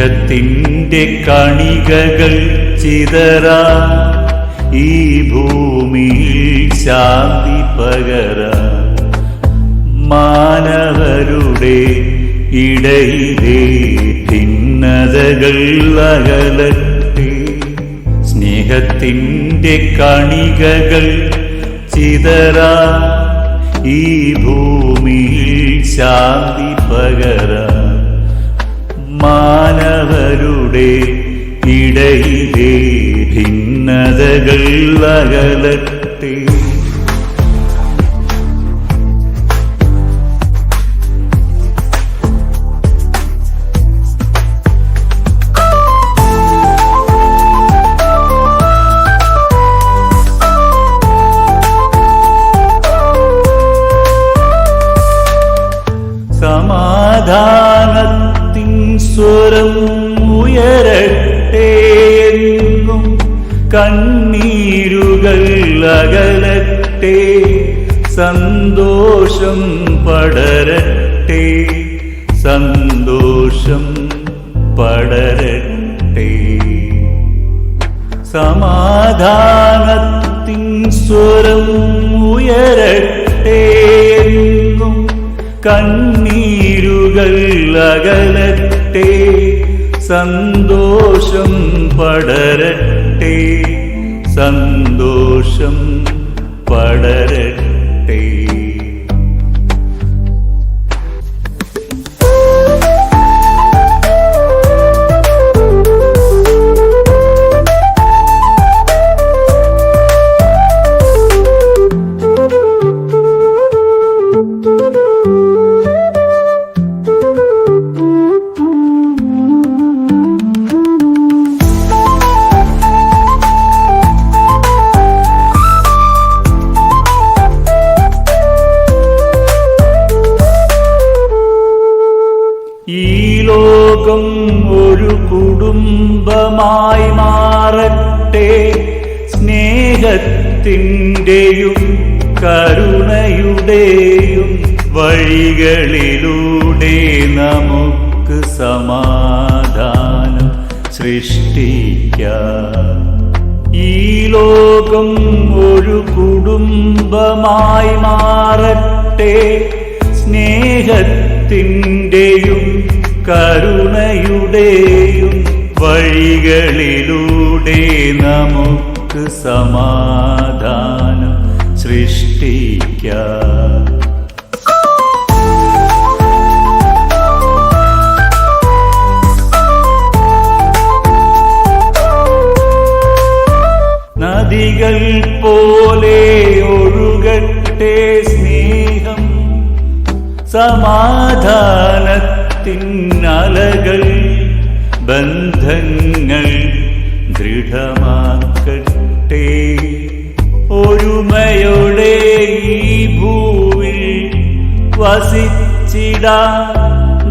സ്നേഹത്തിന്റെ കണികകൾ ചിതറ ഈ ഭൂമിയിൽ ശാന്തി പകര. മാനവരുടെ ഇടയിലെ ഭിന്നതകൾ അകലട്ടെ. സ്നേഹത്തിന്റെ കണികകൾ ചിതറ ഈ ഭൂമിയിൽ ശാന്തി പകര. മാനവരുടെ ഇടയിലെ ഭിന്നതകൾ അകലട്ടെ. സ്വരം ഉയരട്ടെ എന്നും കണ്ണീരുകൾ അകലട്ടെ സന്തോഷം പടരട്ടെ സന്തോഷം പടരട്ടെ. സമാധാനത്തിൻ സ്വരം ഉയരട്ടെ എന്നും കണ്ണീരുകൾ അകലട്ടെ സന്തോഷം പടരട്ടെ സന്തോഷം പടരട്ടെ. ലോകം ഒരു കുടുംബമായി മാറട്ടെ. സ്നേഹത്തിന്റെയും കരുണയുടെയും വഴികളിലൂടെ നമുക്ക് സമാധാനം സൃഷ്ടിക്കാം. ഈ ലോകം ഒരു കുടുംബമായി മാറട്ടെ. സ്നേഹത്തിന്റെയും കരുണയുടെയും വഴികളിലൂടെ നമുക്ക് സമാധാനം സൃഷ്ടിക്കാം. നദികൾ പോലെ ഒഴുകട്ടെ സ്നേഹം സമാധാനത്തിൻ അലകൾ ബന്ധങ്ങൾ ദൃഢമാക്കട്ടെ. ഒരുമയോടെ ഈ ഭൂവിൽ വസിച്ചിടാ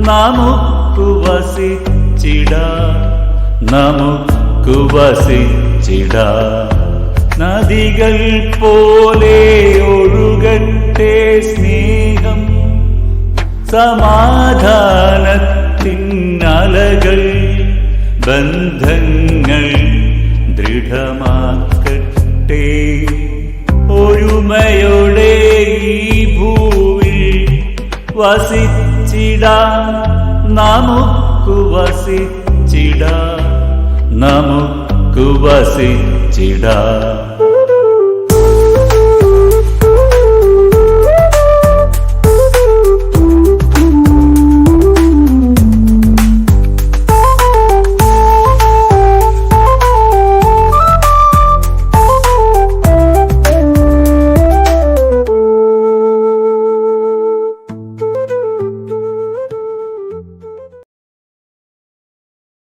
നമുക്കു വസിച്ചിടാ നമുക്കു വസിച്ചിടാ. നദികൾ പോലെ സമാധാനത്തിൻ അലകൾ ബന്ധങ്ങൾ ദൃഢമാക്കട്ടെ. ഒരുമയോടെ ഈ ഭൂവിൽ വസിച്ചിടാ. നമുക്കു വസിച്ചിടാ. നമുക്കു വസിച്ചിടാ.